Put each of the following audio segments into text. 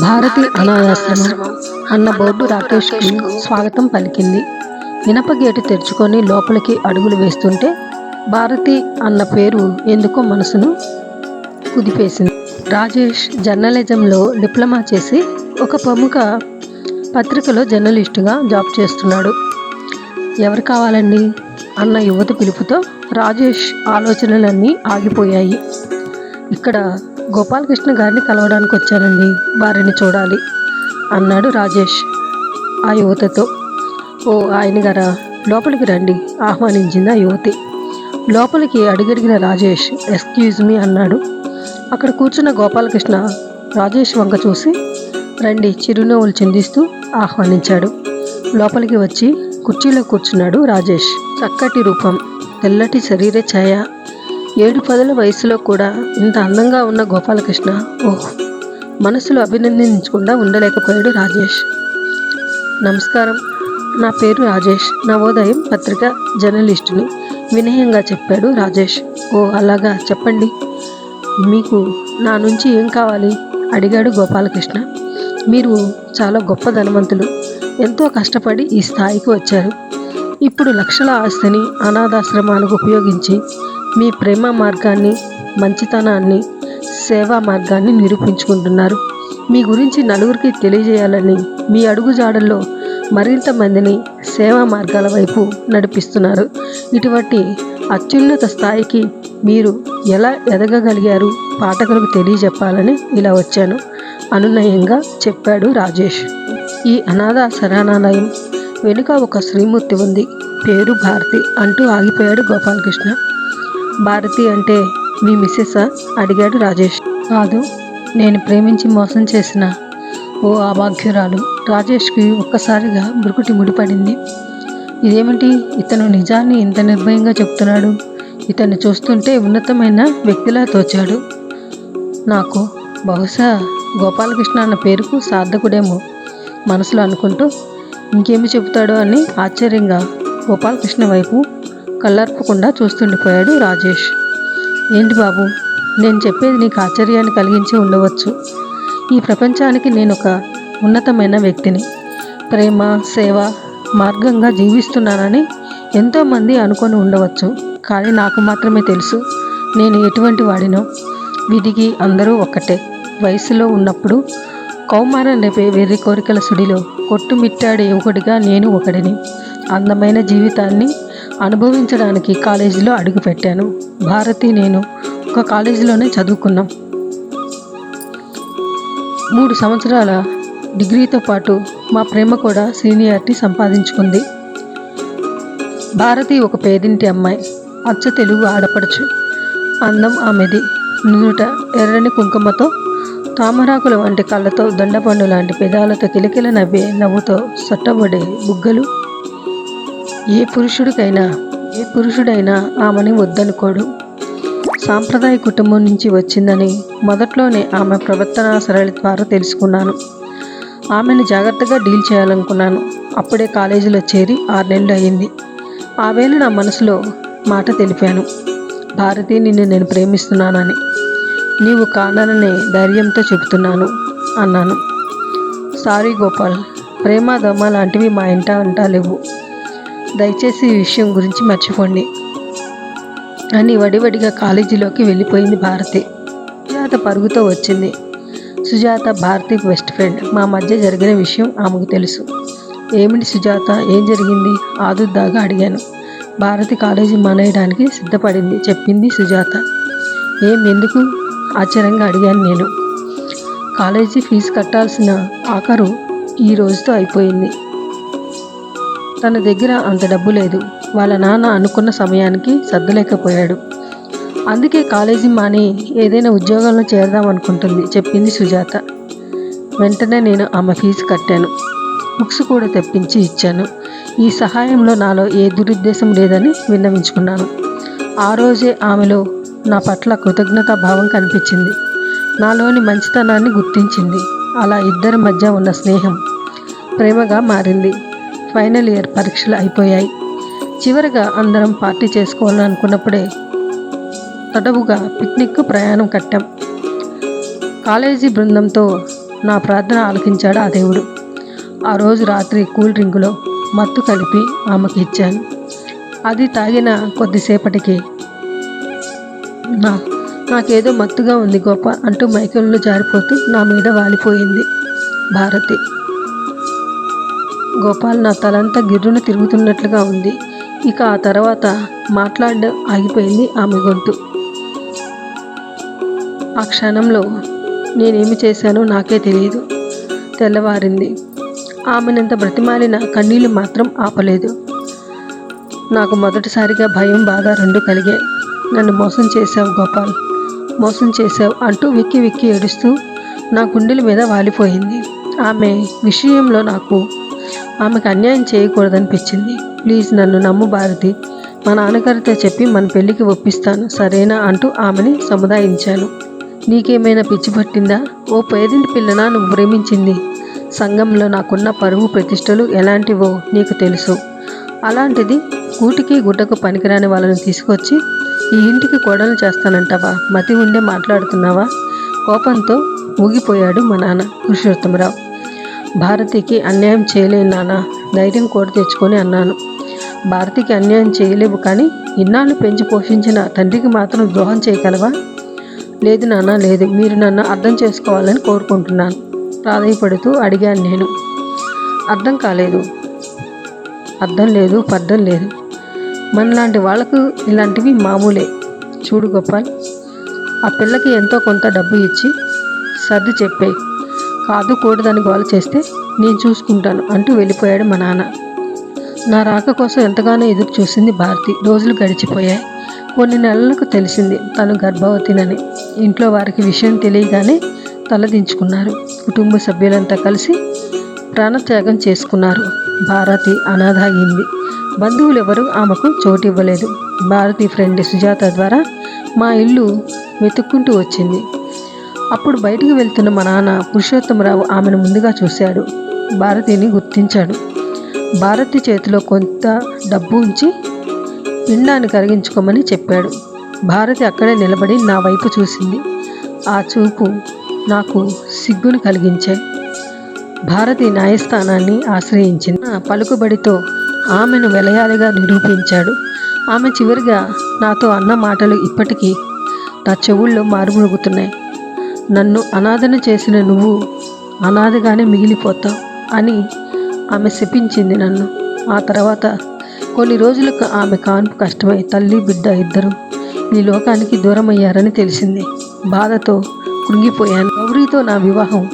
భారతి అనాథాశ్రమం అన్న బోర్డు రాకేష్కి స్వాగతం పలికింది. ఇనప గేటు తెరుచుకొని లోపలికి అడుగులు వేస్తుంటే భారతి అన్న పేరు ఎందుకో మనసును కుదిపేసింది. రాజేష్ జర్నలిజంలో డిప్లొమా చేసి ఒక ప్రముఖ పత్రికలో జర్నలిస్టుగా జాబ్ చేస్తున్నాడు. ఎవరు కావాలండి? అన్న యువత పిలుపుతో రాజేష్ ఆలోచనలన్నీ ఆగిపోయాయి. ఇక్కడ గోపాలకృష్ణ గారిని కలవడానికి వచ్చానండి. వారిని చూడాలి అన్నాడు రాజేష్ ఆ యువతతో. ఓ ఆయన గారా? లోపలికి రండి ఆహ్వానించింది ఆ యువతి. లోపలికి అడిగడిగిన రాజేష్ ఎక్స్క్యూజ్ మీ అన్నాడు. అక్కడ కూర్చున్న గోపాలకృష్ణ రాజేష్ వంక చూసి రండి చిరునవ్వులు చిందిస్తూ ఆహ్వానించాడు. లోపలికి వచ్చి కుర్చీలో కూర్చున్నాడు రాజేష్. చక్కటి రూపం తెల్లటి శరీర ఛాయ ఏడు పదుల వయసులో కూడా ఇంత అందంగా ఉన్న గోపాలకృష్ణ ఓహ్ మనసులో అభినందించకుండా ఉండలేకపోయాడు రాజేష్. నమస్కారం. నా పేరు రాజేష్. నవోదయం పత్రిక జర్నలిస్టుని వినయంగా చెప్పాడు రాజేష్. ఓ అలాగా? చెప్పండి. మీకు నా నుంచి ఏం కావాలి? అడిగాడు గోపాలకృష్ణ. మీరు చాలా గొప్ప ధనవంతులు. ఎంతో కష్టపడి ఈ స్థాయికి వచ్చారు. ఇప్పుడు లక్షల ఆస్తిని అనాథాశ్రమాలకు ఉపయోగించి మీ ప్రేమ మార్గాన్ని మంచితనాన్ని సేవా మార్గాన్ని నిరూపించుకుంటున్నారు. మీ గురించి నలుగురికి తెలియజేయాలని మీ అడుగుజాడల్లో మరింత మందిని సేవా మార్గాల వైపు నడిపిస్తున్నారు. ఇటువంటి అత్యున్నత స్థాయికి మీరు ఎలా ఎదగగలిగారు పాఠకులకు తెలియజెప్పాలని ఇలా వచ్చాను. అనునయంగా చెప్పాడు రాజేష్. ఈ అనాథ శరణాలయం వెనుక ఒక శ్రీమూర్తి ఉంది. పేరు భారతి అంటూ ఆగిపోయాడు గోపాలకృష్ణ. భారతి అంటే మీ మిస్సెసా అడిగాడు రాజేష్. కాదు నేను ప్రేమించి మోసం చేసిన ఓ అభాగ్యురాలు. రాజేష్కి ఒక్కసారిగా బురుకుటి ముడిపడింది ఇదేమిటి? ఇతను నిజాన్ని ఇంత నిర్భయంగా చెప్తున్నాడు. ఇతన్ని చూస్తుంటే ఉన్నతమైన వ్యక్తిలా తోచాడు. నాకు బహుశా గోపాలకృష్ణ అన్న పేరుకు సార్థకుడేమో మనసులో అనుకుంటూ ఇంకేమి చెబుతాడో అని ఆశ్చర్యంగా గోపాలకృష్ణ వైపు కళ్ళర్పకుండా చూస్తుండిపోయాడు రాజేష్. ఏంటి బాబు నేను చెప్పేది నీకు ఆశ్చర్యాన్ని కలిగించి ఉండవచ్చు. ఈ ప్రపంచానికి నేను ఒక ఉన్నతమైన వ్యక్తిని. ప్రేమ సేవ మార్గంగా జీవిస్తున్నానని ఎంతోమంది అనుకొని ఉండవచ్చు. కానీ నాకు మాత్రమే తెలుసు నేను ఎటువంటి వాడినో. విధికి అందరూ ఒక్కటే. వయసులో ఉన్నప్పుడు కౌమారం రేపే వెర్రి కోరికల సుడిలో కొట్టుమిట్టాడే యువకుడిగా నేను ఒకడిని. అందమైన జీవితాన్ని అనుభవించడానికి కాలేజీలో అడుగుపెట్టాను భారతి నేను ఒక కాలేజీలోనే చదువుకున్నాం. మూడు సంవత్సరాల డిగ్రీతో పాటు మా ప్రేమ కూడా సీనియారిటీ సంపాదించుకుంది. భారతి ఒక పేదింటి అమ్మాయి. అచ్చ తెలుగు ఆడపడుచు. అందం ఆమెది. నుదుట ఎర్రని కుంకుమతో తామరాకుల వంటి కళ్ళతో దొండపండు లాంటి పెదాలతో కిలకిల నవ్వే నవ్వుతో సొట్టబడే బుగ్గలు ఏ పురుషుడికైనా ఏ పురుషుడైనా ఆమెని వద్దనుకోడు. సాంప్రదాయ కుటుంబం నుంచి వచ్చిందని మొదట్లోనే ఆమె ప్రవర్తన సరళి ద్వారా తెలుసుకున్నాను. ఆమెను జాగ్రత్తగా డీల్ చేయాలనుకున్నాను. అప్పుడే కాలేజీలో చేరి ఆరు నెలలు అయింది. ఆ వేళ నా మనసులో మాట తెలిపాను. భారతి నిన్ను నేను ప్రేమిస్తున్నానని. నీవు కాననే ధైర్యంతో చెబుతున్నాను అన్నాను. సారీ గోపాల్ ప్రేమ దమ్మ లాంటివి మా ఇంట అంటా లేవు. దయచేసి ఈ విషయం గురించి మర్చిపోండి. అని వడివడిగా కాలేజీలోకి వెళ్ళిపోయింది భారతి. సుజాత పరుగుతో వచ్చింది. Sujatha Bharathi best friend. మా మధ్య జరిగిన విషయం ఆమెకు తెలుసు. ఏమిటి సుజాత? ఏం జరిగింది? ఆదుద్దాగా అడిగాను. భారతి కాలేజీ మానేయడానికి సిద్ధపడింది. చెప్పింది సుజాత. ఏం ఎందుకు? ఆశ్చర్యంగా అడిగాను నేను. కాలేజీ ఫీజు కట్టాల్సిన ఆఖరు ఈ రోజుతో అయిపోయింది. తన దగ్గర అంత డబ్బు లేదు. వాళ్ళ నాన్న అనుకున్న సమయానికి సర్దలేకపోయాడు. అందుకే కాలేజీ మాని ఏదైనా ఉద్యోగంలో చేరదాం అనుకుంటుంది చెప్పింది సుజాత. వెంటనే నేను ఆమె ఫీజు కట్టాను. బుక్స్ కూడా తెప్పించి ఇచ్చాను. ఈ సహాయంలో నాలో ఏ దురుద్దేశం లేదని విన్నవించుకున్నాను. ఆ రోజే ఆమెలో నా పట్ల కృతజ్ఞతా భావం కనిపించింది. నాలోని మంచితనాన్ని గుర్తించింది. అలా ఇద్దరి మధ్య ఉన్న స్నేహం ప్రేమగా మారింది. ఫైనల్ ఇయర్ పరీక్షలు అయిపోయాయి. చివరిగా అందరం పార్టీ చేసుకోవాలని అనుకున్నప్పుడే తడవుగా పిక్నిక్ ప్రయాణం కట్టాం. కాలేజీ బృందంతో నా ప్రార్థన ఆలకించాడు ఆ దేవుడు. ఆ రోజు రాత్రి కూల్ డ్రింకులో మత్తు కలిపి ఆమెకి ఇచ్చాను. అది తాగిన కొద్దిసేపటికి నా నాకేదో మత్తుగా ఉంది గొప్ప అంటూ మైకంలో జారిపోతూ నా మీద వాలిపోయింది భారతి. గోపాల్ నా తలంతా గిర్రున తిరుగుతున్నట్లుగా ఉంది. ఇక ఆ తర్వాత మాట్లాడడం ఆగిపోయింది ఆమె గొంతు. ఆ క్షణంలో నేనేమి చేశానో నాకే తెలియదు. తెల్లవారింది. ఆమెనంత బ్రతిమాలిన కన్నీళ్ళు మాత్రం ఆపలేదు. నాకు మొదటిసారిగా భయం బాధ రెండు కలిగాయి నన్ను మోసం చేశావు గోపాల్. మోసం చేశావు అంటూ విక్కి విక్కి ఏడుస్తూ నా గుండెల మీద వాలిపోయింది. ఆమె విషయంలో నాకు ఆమెకు అన్యాయం చేయకూడదనిపించింది. ప్లీజ్ నన్ను నమ్ము భారతి. మా నాన్నగారితో చెప్పి మన పెళ్ళికి ఒప్పిస్తాను. సరేనా అంటూ ఆమెని సముదాయించాను. నీకేమైనా పిచ్చి పట్టిందా? ఓ పేదింటి పిల్లనా నువ్వు ప్రేమించింది? సంఘంలో నాకున్న పరువు ప్రతిష్టలు ఎలాంటివో నీకు తెలుసు. అలాంటిది కూటికి గుడ్డకు పనికిరాని వాళ్ళని తీసుకొచ్చి ఈ ఇంటికి కోడలు చేస్తానంటావా? మతి ఉండే మాట్లాడుతున్నావా? కోపంతో ఊగిపోయాడు మా నాన్న పురుషోత్తమరావు. భారతికి అన్యాయం చేయలేను నాన్న. ధైర్యం కోరి తెచ్చుకొని అన్నాను. భారతికి అన్యాయం చేయలేవు కానీ ఇన్నాళ్ళు పెంచి పోషించిన తండ్రికి మాత్రం ద్రోహం చేయగలవా? లేదు నాన్న లేదు. మీరు నన్ను అర్థం చేసుకోవాలని కోరుకుంటున్నాను. ప్రాధాయపడుతూ అడిగాను నేను. అర్థం కాలేదు. అర్థం లేదు పర్థం లేదు. మనలాంటి వాళ్ళకు ఇలాంటివి మామూలే. చూడు గోపాల్ ఆ పిల్లకి ఎంతో కొంత డబ్బు ఇచ్చి సర్ది చెప్పాయి. కాదు కూడదని గోల చేస్తే నేను చూసుకుంటాను అంటూ వెళ్ళిపోయాడు మా నాన్న. నా రాక కోసం ఎంతగానో ఎదురు చూసింది భారతి. రోజులు గడిచిపోయాయి. కొన్ని నెలలకు తెలిసింది తను గర్భవతినని. ఇంట్లో వారికి విషయం తెలియగానే తలదించుకున్నారు. కుటుంబ సభ్యులంతా కలిసి ప్రాణత్యాగం చేసుకున్నారు. భారతి అనాథ అయింది బంధువులు ఎవరు ఆమెకు చోటు ఇవ్వలేదు భారతి ఫ్రెండ్ సుజాత ద్వారా మా ఇల్లు వెతుక్కుంటూ వచ్చింది. అప్పుడు బయటకు వెళ్తున్న మా నాన్న పురుషోత్తమరావు ఆమెను ముందుగా చూశాడు. భారతిని గుర్తించాడు. భారతి చేతిలో కొంత డబ్బు ఉంచి పిండాన్ని కరిగించుకోమని చెప్పాడు. భారతి అక్కడే నిలబడి నా వైపు చూసింది. ఆ చూపు నాకు సిగ్గును కలిగించాయి. భారతి న్యాయస్థానాన్ని ఆశ్రయించిన పలుకుబడితో ఆమెను వెలయాలిగా నిరూపించాడు. ఆమె చివరిగా నాతో అన్న మాటలు ఇప్పటికీ నా చెవుల్లో మారుమరుగుతున్నాయి. నన్ను అనాథన చేసిన నువ్వు అనాథగానే మిగిలిపోతావు అని ఆమె శపించింది నన్ను. ఆ తర్వాత కొన్ని రోజులకు ఆమె కాన్పు కష్టమై తల్లి బిడ్డ ఇద్దరు ఈ లోకానికి దూరం అయ్యారని తెలిసింది. బాధతో కృంగిపోయాను. గౌరీతో నా వివాహం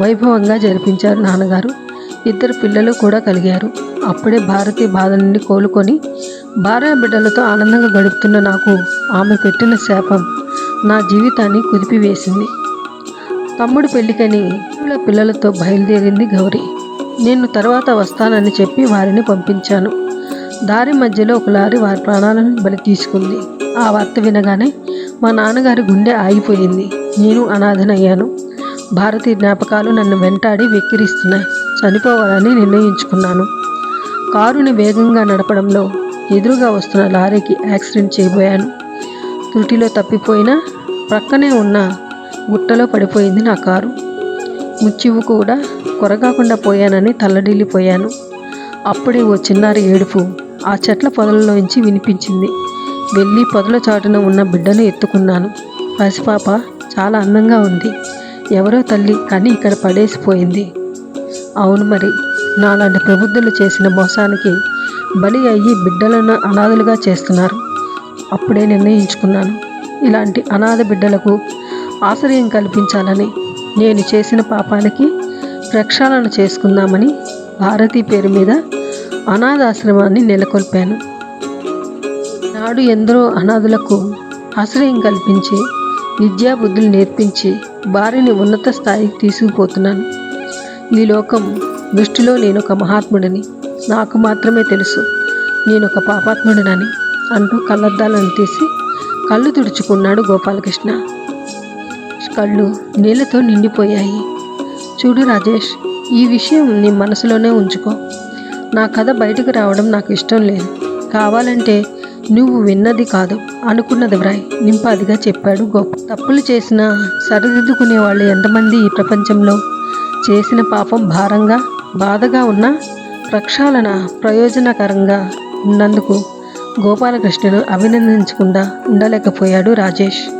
వైభవంగా జరిపించారు నాన్నగారు. ఇద్దరు పిల్లలు కూడా కలిగారు. అప్పుడే భారతి బాధ నుండి కోలుకొని భార్య బిడ్డలతో ఆనందంగా గడుపుతున్న నాకు ఆమె పెట్టిన శాపం నా జీవితాన్ని కుదిపివేసింది. తమ్ముడు పెళ్ళికని పిల్లలతో బయలుదేరింది గౌరీ. నేను తర్వాత వస్తానని చెప్పి వారిని పంపించాను. దారి మధ్యలో ఒక లారీ వారి ప్రాణాలను బలి తీసుకుంది. ఆ వార్త వినగానే మా నాన్నగారి గుండె ఆగిపోయింది. నేను అనాథనయ్యాను. భారతీ జ్ఞాపకాలు నన్ను వెంటాడి వెక్కిరిస్తున్నాయి. చనిపోవాలని నిర్ణయించుకున్నాను. కారుని వేగంగా నడపడంలో ఎదురుగా వస్తున్న లారీకి యాక్సిడెంట్ చేయబోయాను. త్రుటిలో తప్పిపోయినా ప్రక్కనే ఉన్న గుట్టలో పడిపోయింది నా కారు. ముచ్చివు కూడా కొరగాకుండా పోయానని తల్లడిల్లిపోయాను. అప్పుడే ఓ చిన్నారి ఏడుపు ఆ చెట్ల పొదలలోంచి వినిపించింది. వెళ్ళి పొదల చాటున ఉన్న బిడ్డను ఎత్తుకున్నాను. పసిపాప చాలా అందంగా ఉంది. ఎవరో తల్లి కానీ ఇక్కడ పడేసిపోయింది. అవును మరి నాలాంటి ప్రబుద్ధులు చేసిన మోసానికి బలి అయ్యి బిడ్డలను అనాథలుగా చేస్తున్నారు. అప్పుడే నిర్ణయించుకున్నాను. ఇలాంటి అనాథ బిడ్డలకు ఆశ్రయం కల్పించాలని నేను చేసిన పాపానికి ప్రక్షాళన చేసుకుందామని భారతీ పేరు మీద అనాథాశ్రమాన్ని నెలకొల్పాను. నాడు ఎందరో అనాథులకు ఆశ్రయం కల్పించి విద్యాబుద్ధులు నేర్పించి భార్యని ఉన్నత స్థాయికి తీసుకుపోతున్నాను. ఈ లోకం దృష్టిలో నేను ఒక మహాత్ముడిని. నాకు మాత్రమే తెలుసు నేను ఒక పాపాత్ముడినని అంటూ కళ్ళద్దాలను తీసి కళ్ళు తుడుచుకున్నాడు గోపాలకృష్ణ. కళ్ళు నీళ్ళతో నిండిపోయాయి. చూడు రాజేష్ ఈ విషయం నీ మనసులోనే ఉంచుకో. నా కథ బయటకు రావడం నాకు ఇష్టం లేదు. కావాలంటే నువ్వు విన్నది కాదు అనుకున్నది బ్రాయ్ నింపాదిగా చెప్పాడు గోప. తప్పులు చేసినా సరిదిద్దుకునే వాళ్ళు ఎంతమంది ఈ ప్రపంచంలో? చేసిన పాపం భారంగా బాధగా ఉన్న ప్రక్షాళన ప్రయోజనకరంగా ఉన్నందుకు గోపాలకృష్ణను అభినందించకుండా ఉండలేకపోయాడు రాజేష్.